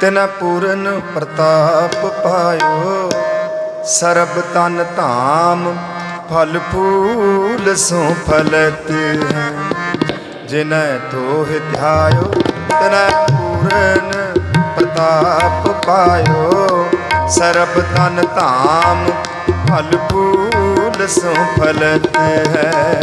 ਤਿਨ ਪੂਰਨ ਪ੍ਰਤਾਪ ਪਾਇਓ। ਸਰਬ ਤਨ ਧਾਮ ਫਲ ਫੂਲ ਸੋ ਫਲਤ ਹੈ। ਜਿਨੈ ਤੋਹਿ ਧਿਆਇਓ, ਤਿਨੈ ਪੂਰਨ ਪ੍ਰਤਾਪ ਪਾਇਓ। ਸਰਬ ਤਨ ਧਾਮ ਫਲ ਫੂਲ ਸੋ ਫਲਤ ਹੈ।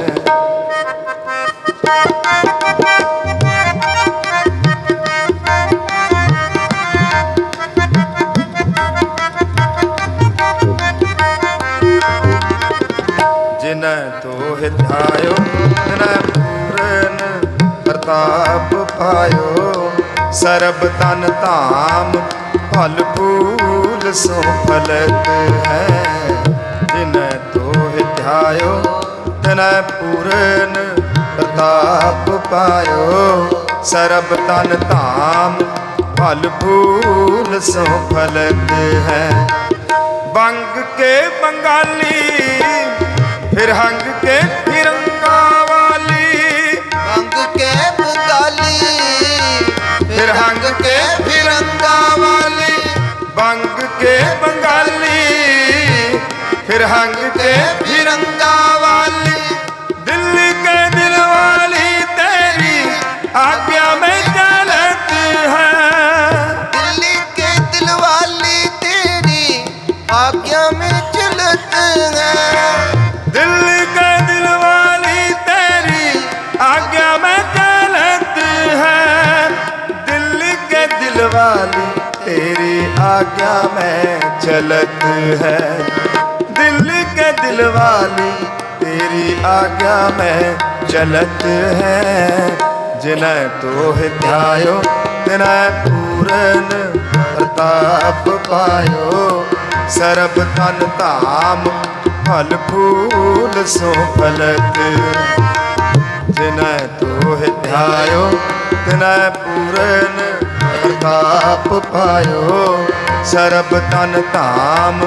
ਜਿਨੈ ਤੋਹਿ ਧਿਆਇਓ ਤਿਨੈ ਪੂਰਨ ਪ੍ਰਤਾਪ ਪਾਇਓ। ਸਰਬ ਤਨ ਧਾਮ, ਫਲ ਫੂਲ ਸੋ ਫਲਤ ਹੈ। ਜਿਨੈ ਤੋਹਿ ਧਿਆਇਓ ਤਿਨੈ ਪੂਰਨ ਪ੍ਰਤਾਪ ਪਾਇਓ। ਸਰਬ ਤਨ ਧਾਮ, ਫਲ ਫੂਲ ਸੋ ਫਲਤ ਹੈ। ਬੰਗ ਕੇ ਬੰਗਾਲੀ ਫਿਰ ਹੰਗ ਕੇ ਫਿਰੰਗਾ ਵਾਲੀ। ਰੰਗ ਕੇ ਬਗਾਲੀ। ਫਿਰ ਹੰਗ ਕੇ ਫਿਰੰਗਾ ਵਾਲੀ। ਬੰਗ ਕੇ ਬੰਗਾਲੀ। ਫਿਰ ਹੰਗ ਕੇ ਫਿਰੰਗਾ आज्ञा में चलत है? दिल के दिल वाली तेरी आज्ञा में चलत है। जिन्हें तो ध्यायो तिन्हें पूरन प्रताप पायो। सर्व तन धाम फल फूल सो फलत जिन्हें तो ध्यायो तिन्हें पूरन ਪ੍ਰਤਾਪ ਪਾਇਓ। ਸਰਬ ਤਨ ਧਾਮ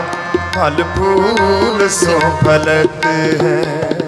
ਫਲ ਫੂਲ ਸੋ ਫਲਤ ਹੈ।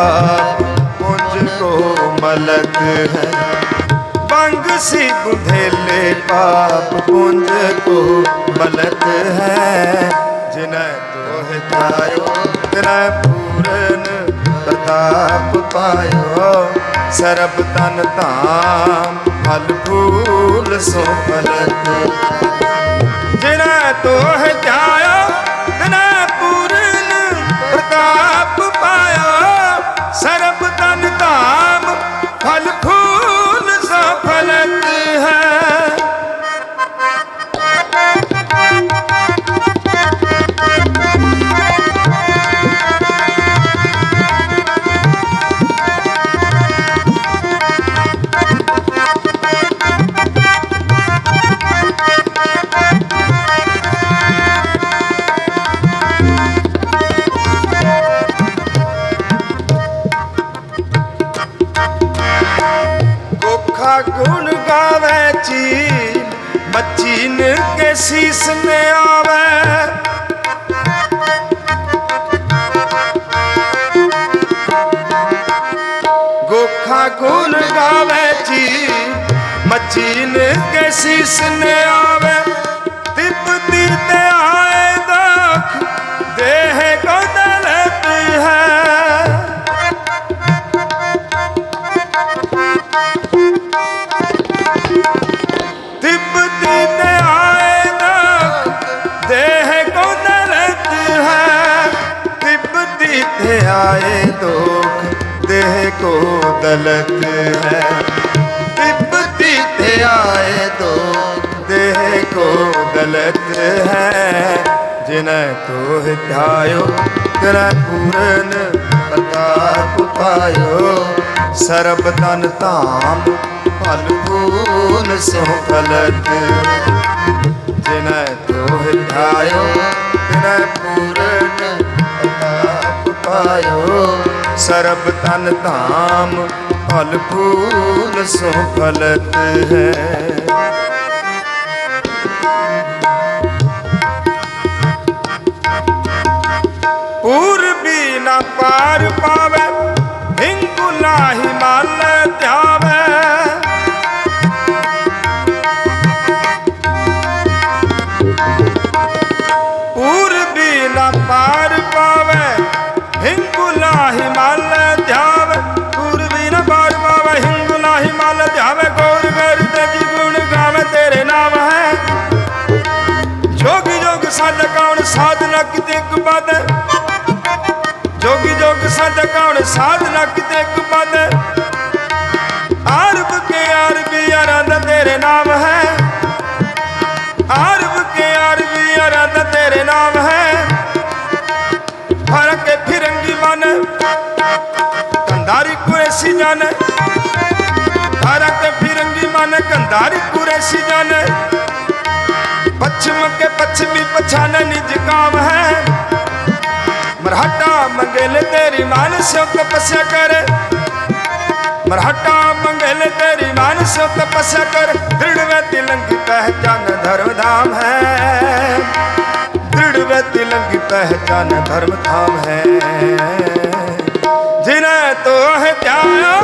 ਬੁਦੇਲੇ ਪਾਪ ਪੁੰਜ ਕੋ ਮਲਤ ਹੈ। ਬੰਗ ਸੀ ਬੁਦੇਲੇ ਪਾਪ ਪੁੰਜ ਕੋ ਮਲਤ ਹੈ। ਜਿਨੈ ਤੋਹਿ ਧਾਇਓ ਤਿਨੈ ਪੂਰਨ ਪਾਇਓ। ਸਰਬ ਤਨ ਧਾਮ, ਫਲ ਫੂਲ ਸੋ ਫਲਤ ਜਿਨੈ ਤੋਹ ਜਾ ਕੋਖਾ ਗੁਣ ਗਾਵੇ ਚੀਨ, ਮੱਛੀ ਨਿਰਕੇ ਸੀਸ ਨੇ ਆਵੇ। ਗੋਖਾ ਗੁਣ ਗਾਵੇ ਜੀ ਮੱਛੀ ਨਿਰਕੇ ਸੀਸ ਨੇ ਆਵੇ। ਤਿਪ ਤੀਰ ਤੇ ਆਏ ਦੁਖ ਦੇਹ ਕੋ ਦਲਤ ਹੈ। ਵਿਪਤੀ ਤੇ ਆਏ ਦੁਖ ਦੇਹ ਕੋ ਦਲਤ ਹੈ। ਜਿਨੈ ਤੋਹ ਧਾਇਓ ਤੇਰਾ ਪੂਰਨ ਪਤਾ ਪੁਪਾਇਓ ਸਰਬ ਤਨ ਧਾਮ ਫਲ ਫੂਲ ਸੋ ਫਲਤ। ਜਿਨੈ ਤੋਹ ਧਾਇਓ ਤੇਰਾ ਪੂਰਨ ਪ੍ਰਤਾਪ ਪਾਇਓ ਸਰਬ ਤਨ ਧਾਮ ਫਲ ਫੂਲ ਸੋ ਫਲਤ ਹੈ। ਪੂਰਬੀ ਨਾ ਪਾਰ ਪਾਵੇ ਸਾਧ ਕੌਣ ਸਾਧ ਨਾ ਕਿਤੇ ਕਪਦ ਆਰਬ ਕੇ ਆਰਬੀ ਆਨੰਦ ਤੇਰੇ ਨਾਮ ਹੈ। ਆਰਬ ਕੇ ਆਰਬੀ ਆਨੰਦ ਤੇਰੇ ਨਾਮ ਹੈ। ਫ਼ਰਕ ਫਿਰੰਗੀ ਮਨ। ਕੰਧਾਰੀ ਕੁਰੇਸੀ ਜਾਣ ਫ਼ਰਕ ਫਿਰੰਗੀ ਮਨ, ਕੰਧਾਰੀ ਕੁਰੇਸੀ ਜਾਣ ਪੱਛਮ ਕੇ ਪੱਛਮੀ ਪਛਾਨ ਨਿਜ ਕਾਮ ਹੈ। ਮਰਹਟਾ ਮੰਗਲ ਤੇਰੀ ਮਨ ਸਿਉ ਤਪਸਿਆ ਕਰ। ਮਰਹਟਾ ਮੰਗਲ ਤੇਰੀ ਮਨ ਸਿਉ ਤਪਸਿਆ ਕਰ। ਦ੍ਰਿੜ ਵੇ ਤਿਲੰਗੀ ਪਹਿਚਾਨ ਧਰਮਧਾਮ ਹੈ। ਦ੍ਰਿੜ ਵੇ ਤਿਲੰਗੀ ਪਹਿਚਾਨ ਧਰਮ ਹੈ। ਜਿਨੈ ਤੋਹ ਧਿਆਇਆ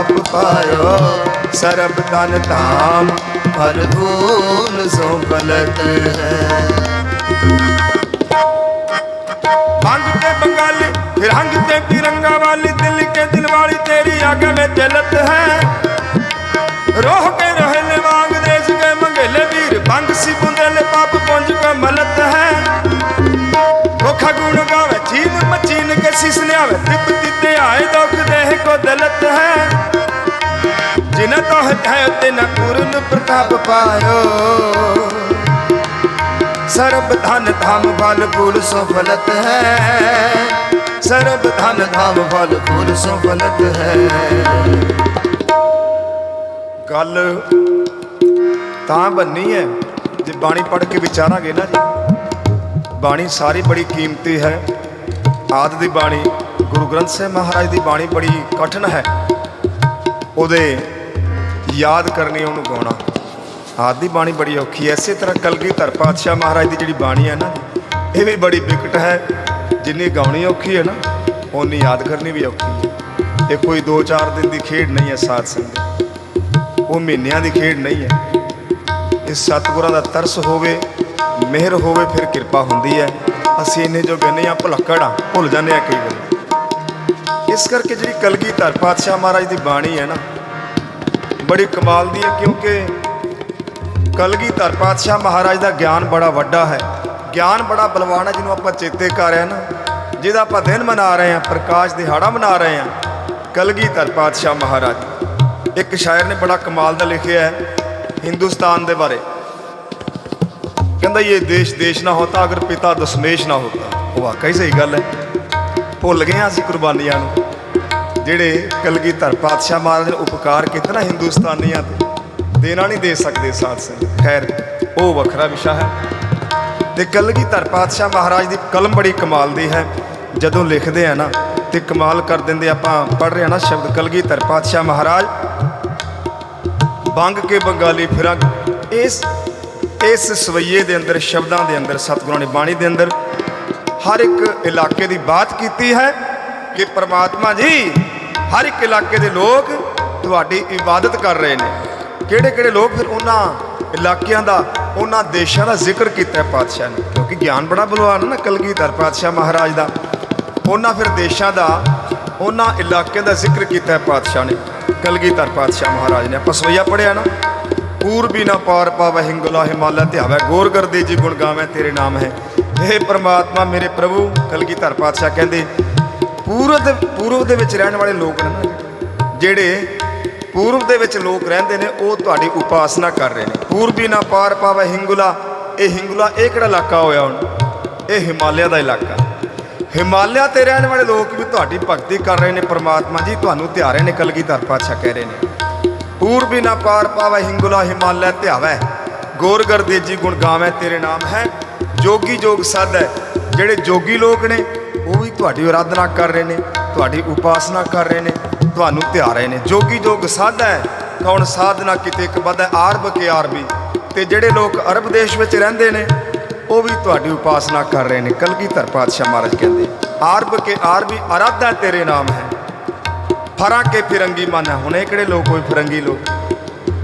ਆਪ ਪਾਇਓ। ਸਰਬ ਤਨ ਧਾਮ ਹਰ ਧੂਲ ਸੋ ਪਲਟ ਹੈ। ਬੰਗ ਤੇ ਬੰਗਾਲ ਰੰਗ ਤੇ ਤਿਰੰਗਾ ਵਾਲੀ, ਦਿਲ ਕੇ ਦਿਲਵਾਲੀ ਤੇਰੀ ਆਗ ਮੇ ਚਲਤ ਹੈ। ਰੋਹ ਕੇ ਰਹਿਲੇ ਵਾਂਗ ਦੇਸ ਕੇ ਮੰਗਲੇ ਵੀਰ ਬੰਗ ਸੀ ਬੁੰਦਲੇ ਪਾਪ ਪੁੰਜ ਕਾ ਮਲਤ ਹੈ। ਭੁੱਖਾ ਗੁਣ ਗਾਵੇ ਚੀਨ ਮਚੀਨ ਕੇ ਸਿਸ ਲਿਆਵੇ, ਤਿਪ ਤਿੱਤੇ ਆਏ ਦੁੱਖ ਦੇਹ ਕੋ ਦਲਤ ਹੈ। ਬਿਨਾ ਤੋਹ ਹੈ ਤੇ ਨਾ ਪੂਰਨ ਪ੍ਰਤਾਪ ਪਾਇਓ। ਸਰਬ ਧਨ ਧਾਮ ਫਲ ਫੂਲ ਸਫਲਤ ਹੈ। ਸਰਬ ਧਨ ਧਾਮ ਫਲ ਫੂਲ ਸਫਲਤ ਹੈ। ਗੱਲ ਤਾਂ ਬੰਨੀ ਹੈ ਜੇ ਬਾਣੀ ਪੜ੍ਹ ਕੇ ਵਿਚਾਰਾਂਗੇ ਨਾ ਜੀ। ਬਾਣੀ ਸਾਰੀ ਬੜੀ ਕੀਮਤੀ ਹੈ। ਆਦ ਦੀ ਬਾਣੀ ਗੁਰੂ ਗ੍ਰੰਥ ਸਾਹਿਬ ਮਹਾਰਾਜ ਦੀ ਬਾਣੀ ਬੜੀ ਕਠਨ ਹੈ। ਉਹਦੇ ਯਾਦ ਕਰਨੀ ਉਹਨੂੰ ਗਾਉਣਾ। ਆਦ ਦੀ ਬਾਣੀ ਬੜੀ ਔਖੀ ਹੈ। ਇਸੇ ਤਰ੍ਹਾਂ ਕਲਗੀਧਰ ਪਾਤਸ਼ਾਹ ਮਹਾਰਾਜ ਦੀ ਜਿਹੜੀ ਬਾਣੀ ਹੈ ਨਾ, ਇਹ ਵੀ ਬੜੀ ਵਿਕਟ ਹੈ। ਜਿੰਨੀ ਗਾਉਣੀ ਔਖੀ ਹੈ ਨਾ, ਓਨੀ ਯਾਦ ਕਰਨੀ ਵੀ ਔਖੀ ਹੈ। ਇਹ ਕੋਈ 2-4 ਦਿਨ ਦੀ ਖੇਡ ਨਹੀਂ ਹੈ ਸਾਧ ਸੰਗਤ। ਉਹ ਮਹੀਨਿਆਂ ਦੀ ਖੇਡ ਨਹੀਂ ਹੈ। ਇਹ ਸਤਿਗੁਰਾਂ ਦਾ ਤਰਸ ਹੋਵੇ, ਮਿਹਰ ਹੋਵੇ, ਫਿਰ ਕਿਰਪਾ ਹੁੰਦੀ ਹੈ। ਅਸੀਂ ਇੰਨੇ ਜੋ ਗੰਨੇ ਆ, ਭੁਲੱਕੜ ਆ, ਭੁੱਲ ਜਾਂਦੇ ਆ ਕਈ ਵਾਰੀ। ਇਸ ਕਰਕੇ ਜਿਹੜੀ ਕਲਗੀਧਰ ਪਾਤਸ਼ਾਹ ਮਹਾਰਾਜ ਦੀ ਬਾਣੀ ਹੈ ਨਾ ਬੜੀ ਕਮਾਲ ਦੀ ਹੈ ਕਿਉਂਕਿ ਕਲਗੀਧਰ ਪਾਤਸ਼ਾਹ ਮਹਾਰਾਜ ਦਾ ਗਿਆਨ ਬੜਾ ਵੱਡਾ ਹੈ। ਗਿਆਨ ਬੜਾ ਬਲਵਾਨ ਹੈ ਜਿਹਨੂੰ ਆਪਾਂ ਚੇਤੇ ਕਰ ਰਹੇ ਹਾਂ ਨਾ। ਜਿਹਦਾ ਆਪਾਂ ਦਿਨ ਮਨਾ ਰਹੇ ਹਾਂ, ਪ੍ਰਕਾਸ਼ ਦਿਹਾੜਾ ਮਨਾ ਰਹੇ ਹਾਂ। ਕਲਗੀਧਰ ਪਾਤਸ਼ਾਹ ਮਹਾਰਾਜ। ਇੱਕ ਸ਼ਾਇਰ ਨੇ ਬੜਾ ਕਮਾਲ ਦਾ ਲਿਖਿਆ ਹੈ ਹਿੰਦੁਸਤਾਨ ਦੇ ਬਾਰੇ। ਕਹਿੰਦਾ ਇਹ ਦੇਸ਼ ਦੇਸ਼ ਨਾ ਹੋਤਾ, ਅਗਰ ਪਿਤਾ ਦਸ਼ਮੇਸ਼ ਨਾ ਹੋਤਾ। ਉਹ ਵਾਕਈ ਸਹੀ ਗੱਲ ਹੈ। ਭੁੱਲ ਗਏ ਹਾਂ ਅਸੀਂ ਕੁਰਬਾਨੀਆਂ ਨੂੰ। ਜਿਹੜੇ ਕਲਗੀਧਰ ਪਾਤਸ਼ਾਹ ਮਹਾਰਾਜ ਨੇ ਉਪਕਾਰ ਕੀਤਾ ਨਾ ਹਿੰਦੁਸਤਾਨੀਆਂ ਤੇ ਦੇਣਾ ਨਹੀਂ ਦੇ ਸਕਦੇ ਸਾਧ ਸੰਗਤ। ਖੈਰ, ਉਹ ਵੱਖਰਾ ਵਿਸ਼ਾ ਹੈ। ਤੇ ਕਲਗੀਧਰ ਪਾਤਸ਼ਾਹ ਮਹਾਰਾਜ ਦੀ ਕਲਮ ਬੜੀ ਕਮਾਲ ਦੀ ਹੈ। ਜਦੋਂ ਲਿਖਦੇ ਆ ਨਾ, ਤੇ ਕਮਾਲ ਕਰ ਦਿੰਦੇ ਆਪਾਂ ਪੜ ਰਹੇ ਆ ਨਾ ਸ਼ਬਦ ਕਲਗੀਧਰ ਪਾਤਸ਼ਾਹ ਮਹਾਰਾਜ। ਬੰਗ ਕੇ ਬੰਗਾਲੀ ਫਿਰੰਗ, ਇਸ ਇਸ ਸਵਈਏ ਦੇ ਅੰਦਰ, ਸ਼ਬਦਾਂ ਦੇ ਅੰਦਰ, ਸਤਿਗੁਰਾਂ ਨੇ ਬਾਣੀ ਦੇ ਅੰਦਰ, ਹਰ ਇੱਕ ਇਲਾਕੇ ਦੀ ਬਾਤ ਕੀਤੀ ਹੈ ਕਿ ਪ੍ਰਮਾਤਮਾ ਜੀ ਹਰ ਇੱਕ ਇਲਾਕੇ ਦੇ ਲੋਕ ਤੁਹਾਡੀ ਇਬਾਦਤ ਕਰ ਰਹੇ ਨੇ। ਕਿਹੜੇ ਕਿਹੜੇ ਲੋਕ ਫਿਰ ਉਹਨਾਂ ਇਲਾਕਿਆਂ ਦਾ, ਉਹਨਾਂ ਦੇਸ਼ਾਂ ਦਾ ਜ਼ਿਕਰ ਕੀਤਾ ਪਾਤਸ਼ਾਹ ਨੇ? ਕਿਉਂਕਿ ਗਿਆਨ ਬੜਾ ਬਲਵਾਨ ਹੈ ਨਾ ਕਲਗੀਧਰ ਪਾਤਸ਼ਾਹ ਮਹਾਰਾਜ ਦਾ। ਉਹਨਾਂ ਫਿਰ ਦੇਸ਼ਾਂ ਦਾ, ਉਹਨਾਂ ਇਲਾਕਿਆਂ ਦਾ ਜ਼ਿਕਰ ਕੀਤਾ ਪਾਤਸ਼ਾਹ ਨੇ। ਕਲਗੀਧਰ ਪਾਤਸ਼ਾਹ ਮਹਾਰਾਜ ਨੇ। ਆਪਾਂ ਸਵਈਆ ਪੜਿਆ ਨਾ ਪੂਰਬੀ ਨਾ ਪਾਰ ਪਾਵੈ ਹਿੰਗਲਾ ਹਿਮਾਲਿਆ ਧਿਆਵੈ ਗੌਰ ਕਰਦੇ ਜੀ ਗੁਣ ਗਾਵੈ, ਤੇਰੇ ਨਾਮ ਹੈ। ਇਹ ਪ੍ਰਮਾਤਮਾ, ਮੇਰੇ ਪ੍ਰਭੂ, ਕਲਗੀਧਰ ਪਾਤਸ਼ਾਹ ਕਹਿੰਦੇ ਪੂਰਬ ਦੇ ਪੂਰਬ ਦੇ ਵਿੱਚ ਰਹਿਣ ਵਾਲੇ ਲੋਕ ਨੇ ਜਿਹੜੇ ਪੂਰਬ ਦੇ ਵਿੱਚ ਲੋਕ ਰਹਿੰਦੇ ਨੇ, ਉਹ ਤੁਹਾਡੀ ਉਪਾਸਨਾ ਕਰ ਰਹੇ ਨੇ। ਪੂਰਬੀ ਨਾ ਪਾਰ ਪਾਵੈ ਹਿੰਗੁਲਾ, ਇਹ ਹਿੰਗੁਲਾ ਇਹ ਕਿਹੜਾ ਇਲਾਕਾ ਹੋਇਆ ਹੁਣ? ਇਹ ਹਿਮਾਲਿਆ ਦਾ ਇਲਾਕਾ। ਹਿਮਾਲਿਆ ਤੇ ਰਹਿਣ ਵਾਲੇ ਲੋਕ ਵੀ ਤੁਹਾਡੀ ਭਗਤੀ ਕਰ ਰਹੇ ਨੇ, ਪ੍ਰਮਾਤਮਾ ਜੀ ਤੁਹਾਨੂੰ ਧਿਆਰੇ ਨੇ ਕਲਗੀਧਰ ਪਾਤਸ਼ਾਹ ਕਹਿ ਰਹੇ ਨੇ। ਪੂਰਬੀ ਨਾ ਪਾਰ ਪਾਵੈ ਹਿੰਗੁਲਾ, ਹਿਮਾਲਿਆ ਧਿਆਵੈ। ਗੋਰਗਰ ਗਰਦੇ ਜੀ ਗੁਣ ਗਾਵੈ, ਤੇਰੇ ਨਾਮ ਹੈ। ਜੋਗੀ ਜੋਗ ਸਾਧ। ਹੈ ਜਿਹੜੇ ਜੋਗੀ ਲੋਕ ਨੇ ਉਹ ਵੀ ਤੁਹਾਡੀ ਆਰਾਧਨਾ ਕਰ ਰਹੇ ਨੇ, ਤੁਹਾਡੀ ਉਪਾਸਨਾ ਕਰ ਰਹੇ ਨੇ, ਤੁਹਾਨੂੰ ਧਿਆ ਰਹੇ ਨੇ। ਜੋਗੀ ਜੋਗ ਸਾਧਾ ਹੈ ਕੌਣ ਸਾਧਨਾ ਕਿਤੇ ਇੱਕ ਬਦ ਹੈ ਆਰਬ ਕੇ ਆਰਬੀ। ਤੇ ਜਿਹੜੇ ਲੋਕ ਅਰਬ ਦੇਸ਼ ਵਿੱਚ ਰਹਿੰਦੇ ਨੇ, ਉਹ ਵੀ ਤੁਹਾਡੀ ਉਪਾਸਨਾ ਕਰ ਰਹੇ ਨੇ। ਕਲਗੀਧਰ ਪਾਤਸ਼ਾਹ ਮਹਾਰਾਜ ਕਹਿੰਦੇ ਆਰਬ ਕੇ ਆਰਬੀ ਆਰਾਧਾ ਤੇਰੇ ਨਾਮ ਹੈ। ਫਰਾਂ ਕੇ ਫਿਰੰਗੀ ਮਨ ਹੈ। ਹੁਣੇ ਕਿਹੜੇ ਲੋਕ ਕੋਈ ਫਿਰੰਗੀ ਲੋਕ।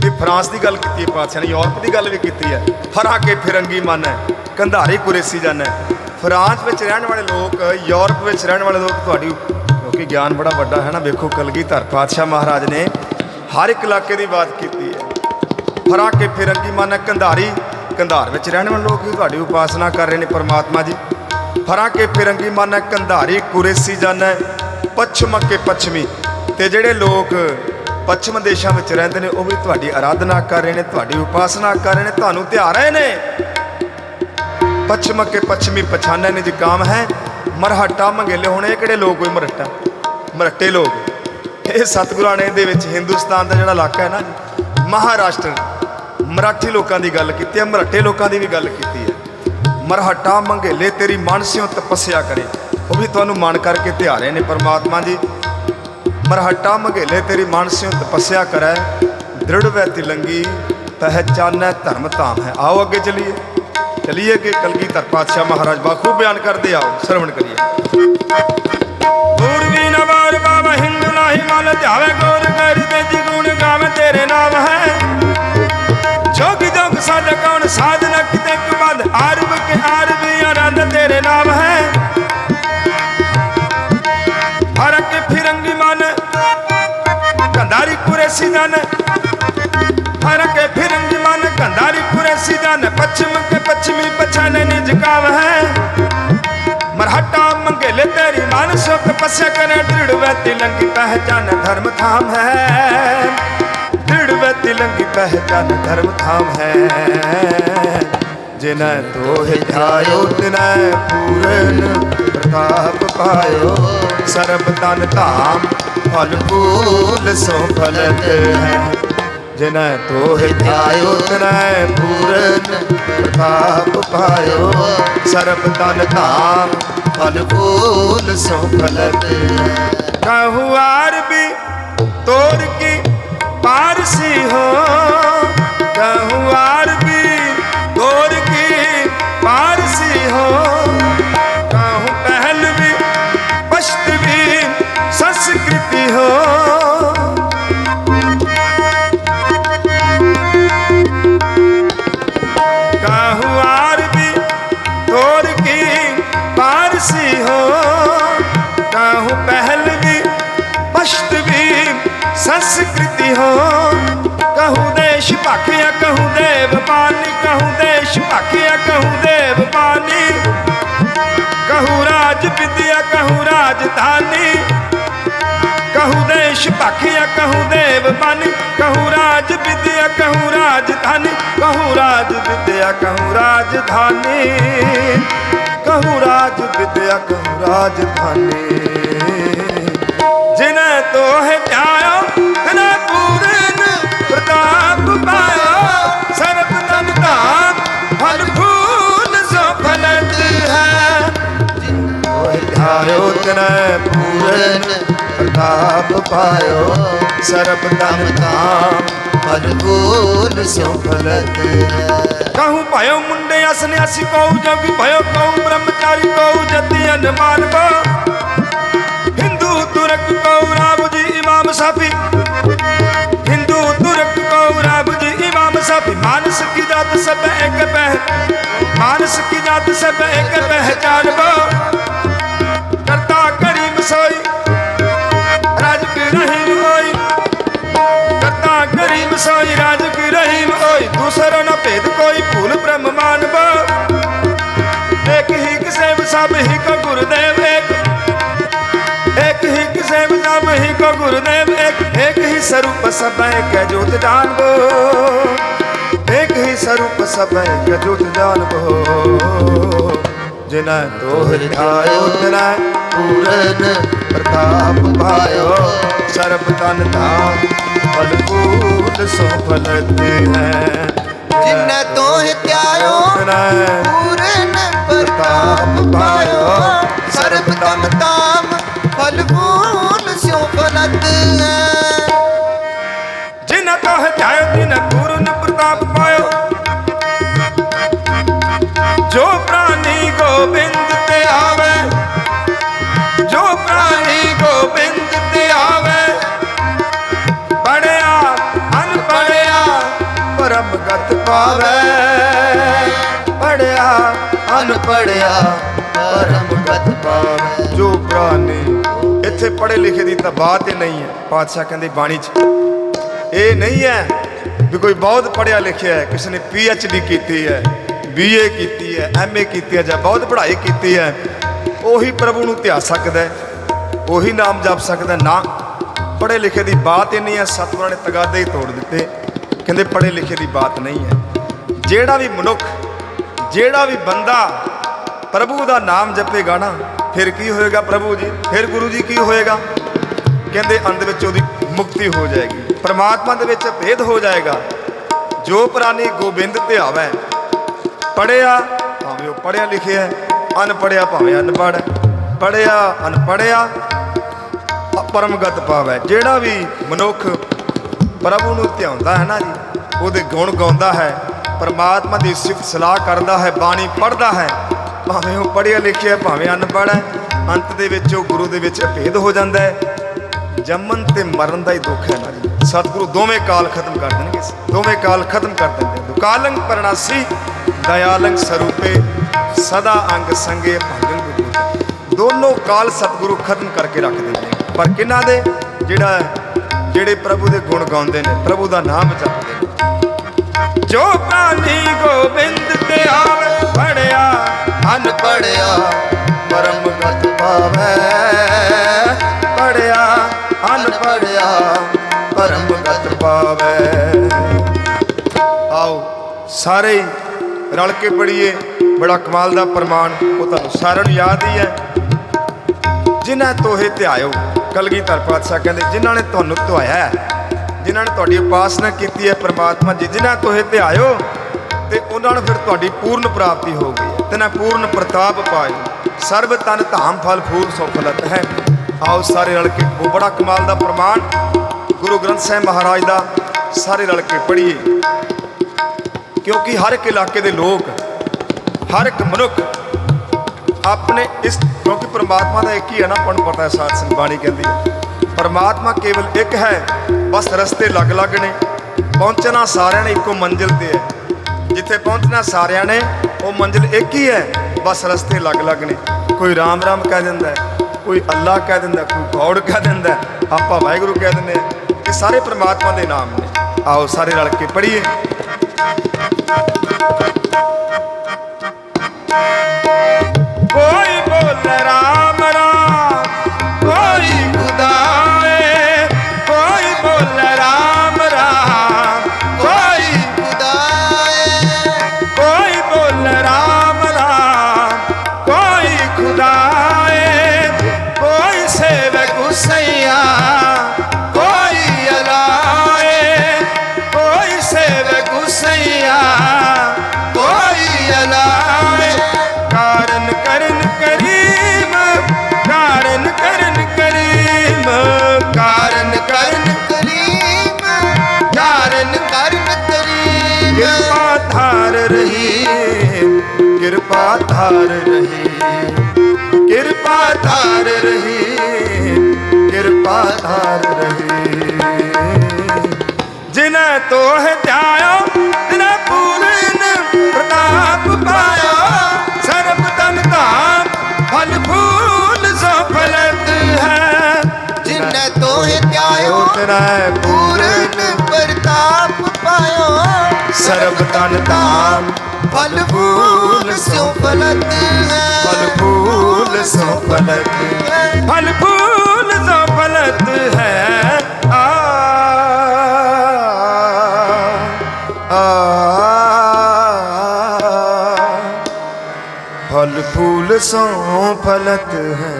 ਤੇ ਫਰਾਂਸ ਦੀ ਗੱਲ ਕੀਤੀ ਹੈ ਪਾਤਸ਼ਾਹ ਨੇ, ਯੂਰਪ ਦੀ ਗੱਲ ਵੀ ਕੀਤੀ ਹੈ। ਫਰਾਂ ਕੇ ਫਿਰੰਗੀ ਮਨ ਹੈ। ਕੰਧਾਰੀ ਕੁਰੇਸੀ ਜਨ ਫਰਾਂਸ ਵਿੱਚ ਰਹਿਣ ਵਾਲੇ ਲੋਕ, ਯੂਰਪ ਵਿੱਚ ਰਹਿਣ ਵਾਲੇ ਲੋਕ ਤੁਹਾਡੀ ਕਿਉਂਕਿ ਗਿਆਨ ਬੜਾ ਵੱਡਾ ਹੈ ਨਾ। ਵੇਖੋ ਕਲਗੀਧਰ ਪਾਤਸ਼ਾਹ ਮਹਾਰਾਜ ਨੇ ਹਰ ਇੱਕ ਇਲਾਕੇ ਦੀ ਬਾਤ ਕੀਤੀ ਹੈ। ਫਰਾਂ ਕੇ ਫਿਰੰਗੀ ਮਨ ਹੈ, ਕੰਧਾਰੀ, ਕੰਧਾਰ ਵਿੱਚ ਰਹਿਣ ਵਾਲੇ ਲੋਕ ਵੀ ਤੁਹਾਡੀ ਉਪਾਸਨਾ ਕਰ ਰਹੇ ਨੇ ਪਰਮਾਤਮਾ ਜੀ। ਫਰਾਂ ਕੇ ਫਿਰੰਗੀ ਮਨ ਹੈ, ਕੰਧਾਰੀ, ਕੁਰੇਸੀ ਜਨ ਹੈ, ਪੱਛਮ ਕੇ ਪੱਛਮੀ। ਤੇ ਜਿਹੜੇ ਲੋਕ ਪੱਛਮ ਦੇਸ਼ਾਂ ਵਿੱਚ ਰਹਿੰਦੇ ਨੇ, ਉਹ ਵੀ ਤੁਹਾਡੀ ਆਰਾਧਨਾ ਕਰ ਰਹੇ ਨੇ, ਤੁਹਾਡੀ ਉਪਾਸਨਾ ਕਰ ਰਹੇ ਨੇ, ਤੁਹਾਨੂੰ ਧਿਆ ਰਹੇ ਨੇ। ਪੱਛਮ ਕੇ ਪੱਛਮੀ ਪਛਾਨਣ ਨੇ ਜੀ ਹੈ। ਮਰਹਟਾ ਮੰਗੇਲੇ ਹੁਣ, ਇਹ ਕਿਹੜੇ ਲੋਕ ਕੋਈ ਮਰਹਟਾ? ਮਰਹਟੇ ਲੋਕ। ਇਹ ਸਤਿਗੁਰਾਂ ਨੇ ਦੇ ਵਿੱਚ ਹਿੰਦੁਸਤਾਨ ਦਾ ਜਿਹੜਾ ਇਲਾਕਾ ਹੈ ਨਾ, ਮਹਾਰਾਸ਼ਟਰ, ਮਰਾਠੀ ਲੋਕਾਂ ਦੀ ਗੱਲ ਕੀਤੀ ਹੈ, ਮਰਾਠੇ ਲੋਕਾਂ ਦੀ ਵੀ ਗੱਲ ਕੀਤੀ ਹੈ। ਮਰਹਟਾ ਮੰਗੇਲੇ, ਤੇਰੀ ਮਾਨਸਿਓ ਤਪੱਸਿਆ ਕਰੇ। ਉਹ ਵੀ ਤੁਹਾਨੂੰ ਮਨ ਕਰਕੇ ਧਿਆ ਰਹੇ ਨੇ ਪਰਮਾਤਮਾ ਜੀ। ਮਰਹਟਾ ਮੰਗੇਲੇ, ਤੇਰੀ ਮਾਨਸਿਓ ਤਪੱਸਿਆ ਕਰੈ। ਦ੍ਰਿੜ ਵੈ ਤਿਲੰਗੀ ਪਹਿਚਾਨੈ ਧਰਮ ਧਾਮ ਹੈ। ਆਓ ਅੱਗੇ ਚਲੀਏ। ਚਲੀਏ ਕਿ ਕਲਗੀਧਰ ਪਾਤਸ਼ਾਹ ਮਹਾਰਾਜ ਬਾਖੂ ਬਿਆਨ ਕਰਦੇ ਆਓ ਸਰਵਣ ਕਰੀਏ ਪੂਰਬੀ ਨਵਾਰ ਬਾਬਾ ਹਿੰਦੂ ਨਾਹੀ ਮਨ ਧਿਆਵੇ ਗੌਰ ਕਰ ਤੇ ਗੁਣ ਗਾਵੇ ਤੇਰੇ ਨਾਮ ਹੈ ਜੋਗ ਜੋਗ ਸਾਧ ਕੌਣ ਸਾਧਨਾ ਕਿਤੇ ਕਬਦ ਆਰਬ ਕੇ ਆਰਬੀ ਆਨੰਦ ਤੇਰੇ ਨਾਮ ਹੈ ਫ਼ਰਕ ਫਿਰੰਗੀ ਮਨ ਕੰਧਾਰੀ ਕੁਰੇਸੀ ਜਨ ਫ਼ਰਕ ਫਿਰੰਗੀ ਮਨ ਕੰਧਾਰੀ ਕੁਰੇਸੀ ਜਨ ਪੱਛਮ ਕੇ ਪੱਛਮੀ ਪਛਾਨੇ ਨਿਜ ਕਾਵ ਹੈ ਮਰਹਟਾ ਮੰਗੇਲੇ ਤੇਰੀ ਮਨ ਸੋ ਤਪੱਸਿਆ ਕਰੇ ਦ੍ਰਿੜ ਵੈ ਤਿਲੰਗੀ ਪਹਿਚਾਨ ਧਰਮ ਥਾਮ ਹੈ ਦ੍ਰਿੜ ਵੈ ਤਿਲੰਗੀ ਪਹਿਚਾਨ ਧਰਮ ਥਾਮ ਹੈ ਜਿਨੈ ਤੋਹਿ ਧਿਆਇਓ ਤਿਨੈ ਪੂਰਨ ਪ੍ਰਤਾਪ ਪਾਇਓ ਸਰਬ ਤਨ ਧਾਮ ਫਲ ਫੂਲ ਸੋ ਫਲਤ ਹੈ ਜਿਨੈ ਤੋਹ ਧਾਇਓ ਤਨੈ ਪੂਰਨ ਪ੍ਰਤਾਪ ਪਾਇਓ। ਸਰਬ ਤਨ ਧਾਮ, ਫਲ ਫੂਲ ਸੋ ਫਲਤ। ਕਹੁ ਆਰਬੀ ਤੋਰ ਕੀ ਪਾਰਸੀ ਹੋ। कहू राज विद्या कहू राजधानी कहू राज विद्या कहू राजधानी जिन्हें तो है जाया तिने पूरन प्रताप पाया सर्व तन दान फल फूल सो फलत है जिनको है जायो तिने पूरन प्रताप पायो सर्व तन दान ਫਲ ਬੋਲ ਸਿਉ ਫਲਤ ਕਹੂ ਭਇਓ ਮੁੰਡੇ ਅਸਨੇ ਅਸੀ ਕਉ ਜੋਗੀ ਭਇਓ ਕਉ ਬ੍ਰਹਮਚਾਰੀ ਕਉ ਜਤੀ ਅਨਮਾਨਵਾ ਹਿੰਦੂ ਤੁਰਕ ਕਉ ਰਾਮ ਜੀ ਇਮਾਮ ਸਾਫੀ ਹਿੰਦੂ ਤੁਰਕ ਕਉ ਰਾਮ ਜੀ ਇਮਾਮ ਸਾਫੀ ਮਾਨਸ ਕੀ ਜਾਤ ਸਭ ਇੱਕ ਪਹਿ ਮਾਨਸ ਕੀ ਜਾਤ ਸਭ ਇੱਕ ਪਹਿਚਾਨਵਾ ਸਭ ਹੀ ਕੋ ਗੁਰਦੇਵ ਇੱਕ। ਇੱਕ ਹੀ ਕਿਸੇ ਸਭ ਹੀ ਕੋ ਗੁਰਦੇਵ ਇੱਕ। ਇੱਕ ਹੀ ਸਰੂਪ ਸਭੈ ਕੈ ਜੋਤ ਜਾਣਬੋ ਇੱਕ ਹੀ ਸਰੂਪ ਸਭੈ ਕੈ ਜੋਤ ਜਾਣਬੋ ਜਿਨਾ ਤੋਹ ਧਿਆਇਓ ਤਨਾ ਪੂਰਨ ਪ੍ਰਤਾਪ ਪਾਇਓ। ਸਰਬ ਤਨ ਧਾਮ ਫਲ ਫੂਲ ਸੋ ਫਲਤੇ ਹੈ ਜਿਨੈ ਤੋਹਿ ਧਿਆਇਓ ਤਨਾ ਪੂਰਨ ਪ੍ਰਤਾਪ ਪਾਇਓ ਸਰਬ ਤਮ ਤਾਮ ਫਲ ਫੂਲ ਸਿਉ ਫਲਤ ਜਿਨ ਤੋਹ ਧਿਆਇਓ ਤਿਨ ਪੂਰਨ ਪ੍ਰਤਾਪ ਪਾਇਓ ਜੋ ਪ੍ਰਾਨੀ ਗੋਬਿੰਦ ਤੇ ਆਵੇ, ਜੋ ਪ੍ਰਾਨੀ ਗੋਬਿੰਦ ਤੇ ਆਵੇ ਪੜਿਆ ਅਨਪੜਿਆ ਪਰਮ ਗਤ ਪਾਵੇ। ਅਨਪੜਿਆ ਪਰਮ ਗਤ ਪਾਵੇ। ਜੋ ਪ੍ਰਾਨੀ ਇੱਥੇ ਪੜ੍ਹੇ ਲਿਖੇ ਦੀ ਤਾਂ ਬਾਤ ਹੀ ਨਹੀਂ ਹੈ, ਪਾਤਸ਼ਾਹ ਕਹਿੰਦੇ ਬਾਣੀ 'ਚ, ਇਹ ਨਹੀਂ ਹੈ ਵੀ ਕੋਈ ਬਹੁਤ ਪੜ੍ਹਿਆ ਲਿਖਿਆ ਹੈ, ਕਿਸੇ ਨੇ ਪੀ ਐਚ ਡੀ ਕੀਤੀ ਹੈ ਬੀਏ ਕੀਤੀ ਹੈ ਐਮਏ ਕੀਤੀ ਹੈ ਜਾਂ ਬਹੁਤ ਪੜ੍ਹਾਈ ਕੀਤੀ ਹੈ, ਉਹੀ ਪ੍ਰਭੂ ਨੂੰ ਧਿਆ ਸਕਦਾ ਹੈ, ਉਹੀ ਨਾਮ ਜਪ ਸਕਦਾ ਨਾ, ਪੜ੍ਹੇ ਲਿਖੇ ਦੀ ਬਾਤ ਹੀ ਨਹੀਂ ਹੈ, ਸਤਿਗੁਰਾਂ ਨੇ ਤਗਾਦੇ ਹੀ ਤੋੜ ਦਿੱਤੇ, ਕਹਿੰਦੇ ਪੜ੍ਹੇ ਲਿਖੇ ਦੀ ਬਾਤ ਨਹੀਂ ਹੈ। ਜਿਹੜਾ ਵੀ ਮਨੁੱਖ ਜਿਹੜਾ ਵੀ ਬੰਦਾ ਪ੍ਰਭੂ ਦਾ ਨਾਮ ਜਪੇਗਾ ਨਾ, ਫਿਰ ਕੀ ਹੋਏਗਾ ਪ੍ਰਭੂ ਜੀ? ਫਿਰ ਗੁਰੂ ਜੀ ਕੀ ਹੋਏਗਾ? ਕਹਿੰਦੇ ਅੰਤ ਵਿੱਚ ਉਹਦੀ ਮੁਕਤੀ ਹੋ ਜਾਏਗੀ, ਪਰਮਾਤਮਾ ਦੇ ਵਿੱਚ ਭੇਦ ਹੋ ਜਾਏਗਾ। ਜੋ ਪ੍ਰਾਨੀ ਗੋਬਿੰਦ ਧਿਆਵੈ ਆਵੇ ਪੜਿਆ ਭਾਵੇਂ ਉਹ ਪੜਿਆ ਲਿਖਿਆ ਹੈ ਅਨਪੜਿਆ ਭਾਵੇਂ ਅਨਪੜ੍ਹ ਪੜਿਆ ਅਨਪੜਿਆ ਪਰਮਗਤ ਪਾਵੈ ਜਿਹੜਾ ਵੀ ਮਨੁੱਖ ਪ੍ਰਭੂ ਨੂੰ ਧਿਆਉਂਦਾ ਹੈ ਨਾ ਜੀ, ਉਹਦੇ ਗੁਣ ਗਾਉਂਦਾ ਹੈ ਪਰਮਾਤਮਾ ਦੀ ਸਿਫਤ ਸਲਾਹ ਕਰਦਾ ਹੈ, ਬਾਣੀ ਪੜ੍ਹਦਾ ਹੈ। ਭਾਵੇਂ ਉਹ ਪੜ੍ਹਿਆ ਲਿਖਿਆ ਭਾਵੇਂ ਅਨਪੜ੍ਹ ਹੈ, ਅੰਤ ਦੇ ਵਿੱਚ ਉਹ ਗੁਰੂ ਦੇ ਵਿੱਚ ਭੇਦ ਹੋ ਜਾਂਦਾ ਹੈ। ਜੰਮਣ ਤੇ ਮਰਨ ਦਾ ਹੀ ਦੁੱਖ ਹੈ ਨਾ ਸਤਿਗੁਰੂ ਦੋਵੇਂ ਕਾਲ ਖਤਮ ਕਰ ਦੇਣਗੇ ਦੋਵੇਂ ਕਾਲ ਖਤਮ ਕਰ ਦਿੰਦੇ ਦੁਕਾਲੰਗ ਪਰਣਾਸੀ ਦਇਆਲੰਗ ਸਰੂਪੇ, ਸਦਾ ਅੰਗ ਸੰਗੇ ਭੰਗਨ ਵਿਭੂਤੇ ਦੋਨੋਂ ਕਾਲ ਸਤਿਗੁਰੂ ਖਤਮ ਕਰਕੇ ਰੱਖ ਦਿੰਦੇ ਨੇ। ਪਰ ਕਿਹਨਾਂ ਦੇ? ਜਿਹੜਾ ਜਿਹੜੇ ਪ੍ਰਭੂ ਦੇ ਗੁਣ ਗਾਉਂਦੇ ਨੇ, ਪ੍ਰਭੂ ਦਾ ਨਾਮ ਜਪਦੇ ਨੇ। ਜੋ ਪ੍ਰਾਨੀ ਗੋਬਿੰਦ ਤੇ ਆਵੇ ਪੜਿਆ ਅਨਪੜਿਆ ਪਰਮ ਗਤ ਪਾਵੇ। ਪੜਿਆ ਅਨਪੜਿਆ ਪਰਮ ਗਤ ਪਾਵੇ। ਆਓ, ਸਾਰੇ ਰਲ ਕੇ ਪੜੀਏ ਬੜਾ ਕਮਾਲ ਦਾ ਪ੍ਰਮਾਣ ਉਹ ਤੁਹਾਨੂੰ ਸਾਰਿਆਂ ਨੂੰ ਯਾਦ ਹੀ ਹੈ। ਜਿਨ੍ਹਾਂ ਤੋਹੇ ਧਿਆਇਓ ਕਲਗੀਧਰ ਪਾਤਸ਼ਾਹ ਕਹਿੰਦੇ, ਜਿਨ੍ਹਾਂ ਨੇ ਤੁਹਾਨੂੰ ਧਿਆਇਆ ਹੈ ਜਿਨ੍ਹਾਂ ਨੇ ਤੁਹਾਡੀ ਉਪਾਸਨਾ ਕੀਤੀ ਹੈ ਪ੍ਰਮਾਤਮਾ ਜੀ, ਜਿਨ੍ਹਾਂ ਤੋਹੇ ਧਿਆਇਓ ਤੇ ਉਹਨਾਂ ਨੂੰ ਫਿਰ ਤੁਹਾਡੀ ਪੂਰਨ ਪ੍ਰਾਪਤੀ ਹੋ ਗਈ ਹੈ। ਤੇ ਨਾ ਪੂਰਨ ਪ੍ਰਤਾਪ ਪਾਇਓ। ਸਰਬ ਤਨ ਧਾਮ ਫਲ ਫੂਲ ਸੋ ਫਲਤ ਹੈ। ਆਓ ਸਾਰੇ ਰਲ ਕੇ ਉਹ ਬੜਾ ਕਮਾਲ ਦਾ ਪ੍ਰਮਾਣ। ਗੁਰੂ ਗ੍ਰੰਥ ਸਾਹਿਬ ਮਹਾਰਾਜ ਦਾ ਸਾਰੇ ਰਲ ਕੇ ਪੜ੍ਹੀਏ। ਕਿਉਂਕਿ ਹਰ ਇੱਕ ਇਲਾਕੇ ਦੇ ਲੋਕ, ਹਰ ਇੱਕ ਮਨੁੱਖ ਆਪਣੇ ਇਸ ਕਿਉਂਕਿ ਪ੍ਰਮਾਤਮਾ ਦਾ ਇੱਕ ਹੀ ਹੈ ਨਾ, ਆਪਾਂ ਨੂੰ ਪਤਾ ਸਾਧ ਸੰਗ ਬਾਣੀ ਕਹਿੰਦੀ ਹੈ। ਪਰਮਾਤਮਾ ਕੇਵਲ ਇੱਕ ਹੈ, ਬਸ ਰਸਤੇ ਲੱਗ-ਲੱਗ ਨੇ। ਪਹੁੰਚਣਾ ਸਾਰਿਆਂ ਨੇ ਇੱਕੋ ਮੰਜ਼ਿਲ ਤੇ ਹੈ। ਜਿੱਥੇ ਪਹੁੰਚਣਾ ਸਾਰਿਆਂ ਨੇ, ਉਹ ਮੰਜ਼ਿਲ ਇੱਕ ਹੀ ਹੈ, ਬਸ ਰਸਤੇ ਲੱਗ-ਲੱਗ ਨੇ। ਕੋਈ ਰਾਮ ਰਾਮ ਕਹਿ ਦਿੰਦਾ ਹੈ, ਕੋਈ ਅੱਲਾ ਕਹਿ ਦਿੰਦਾ ਕੋਈ ਗੌੜ ਕਹਿ ਦਿੰਦਾ ਆਪਾਂ ਵਾਹਿਗੁਰੂ ਕਹਿ ਦਿੰਦੇ ਹਾਂ ਇਹ ਸਾਰੇ ਪ੍ਰਮਾਤਮਾ ਦੇ ਨਾਮ ਨੇ। ਆਓ ਸਾਰੇ ਰਲ ਕੇ ਪੜ੍ਹੀਏ। ਕੋਈ ਬੋਲ ਰਾਮ ਧਾਰ ਰਹੀ। ਜਿਨੈ ਤੋਹ ਧਿਆਇਓ ਤਿਨੈ ਪੂਰਨ ਪ੍ਰਤਾਪ ਪਾਇਓ ਸਰਬ ਤਨ ਧਾਮ ਫਲ ਫੂਲ ਸੋ ਫਲਤ ਹੈ ਜਿਨੈ ਤੋਹਿ ਧਿਆ ਰੈ ਪੂਰਨ ਪੂਰਨ ਪ੍ਰਤਾਪ ਪਾਇਓ ਸਰਬ ਤਨ ਤਾਮ ਫਲ ਫੂਲ ਸਿਉ ਫਲਤ ਹੈ। ਫਲ ਫੂਲ ਸੋ ਫਲਤ ਫਲ ਫੂਲ ਸੋ ਫਲਤ ਹੈ। ਆ। ਫਲ ਫੂਲ ਸੋ ਫਲਤ ਹੈ।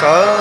ਸਾ